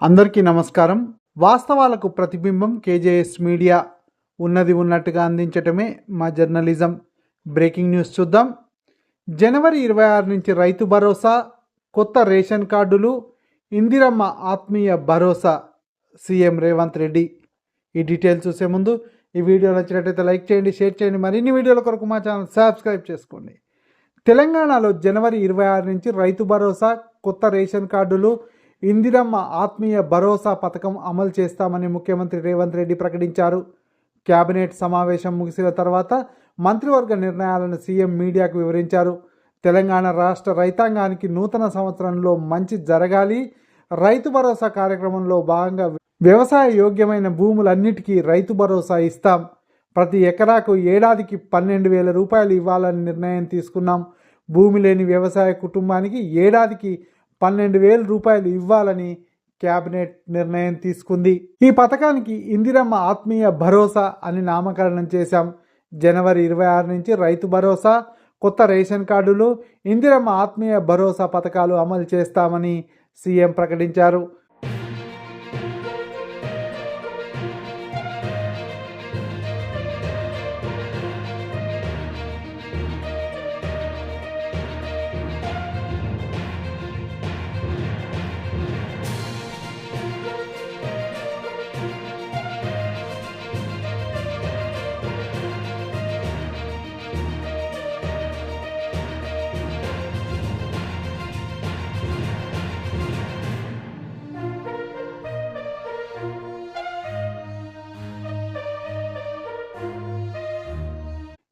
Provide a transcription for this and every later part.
అందరికీ నమస్కారం. వాస్తవాలకు ప్రతిబింబం కేజేఎస్ మీడియా ఉన్నది ఉన్నట్టుగా అందించటమే మా జర్నలిజం. బ్రేకింగ్ న్యూస్ చూద్దాం. జనవరి ఇరవై ఆరు నుంచి రైతు భరోసా కొత్త రేషన్ కార్డులు ఇందిరమ్మ ఆత్మీయ భరోసా సీఎం రేవంత్ రెడ్డి. ఈ డీటెయిల్స్ చూసే ముందు ఈ వీడియో నచ్చినట్టయితే లైక్ చేయండి షేర్ చేయండి మరిన్ని వీడియోల కొరకు మా ఛానల్ సబ్స్క్రైబ్ చేసుకోండి. తెలంగాణలో జనవరి ఇరవై ఆరు నుంచి రైతు భరోసా కొత్త రేషన్ కార్డులు ఇందిరమ్మ ఆత్మీయ భరోసా పథకం అమలు చేస్తామని ముఖ్యమంత్రి రేవంత్ రెడ్డి ప్రకటించారు. కేబినెట్ సమావేశం ముగిసిన తర్వాత మంత్రివర్గ నిర్ణయాలను సీఎం మీడియాకు వివరించారు. తెలంగాణ రాష్ట్ర రైతాంగానికి నూతన సంవత్సరంలో మంచి జరగాలి. రైతు భరోసా కార్యక్రమంలో భాగంగా వ్యవసాయ యోగ్యమైన భూములన్నిటికీ రైతు భరోసా ఇస్తాం. ప్రతి ఎకరాకు ఏడాదికి పన్నెండు వేల రూపాయలు ఇవ్వాలని నిర్ణయం తీసుకున్నాం. భూమి లేని వ్యవసాయ కుటుంబానికి ఏడాదికి పన్నెండు వేల రూపాయలు ఇవ్వాలని కేబినెట్ నిర్ణయం తీసుకుంది. ఈ పథకానికి ఇందిరమ్మ ఆత్మీయ భరోసా అని నామకరణం చేశాం. జనవరి ఇరవై ఆరు నుంచి రైతు భరోసా కొత్త రేషన్ కార్డులు ఇందిరమ్మ ఆత్మీయ భరోసా పథకాలు అమలు చేస్తామని సీఎం ప్రకటించారు.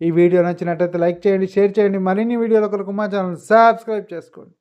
ఈ వీడియో నచ్చినట్టయితే లైక్ చేయండి షేర్ చేయండి. మరిన్ని వీడియోల కొరకు మా ఛానల్ సబ్స్క్రైబ్ చేసుకోండి.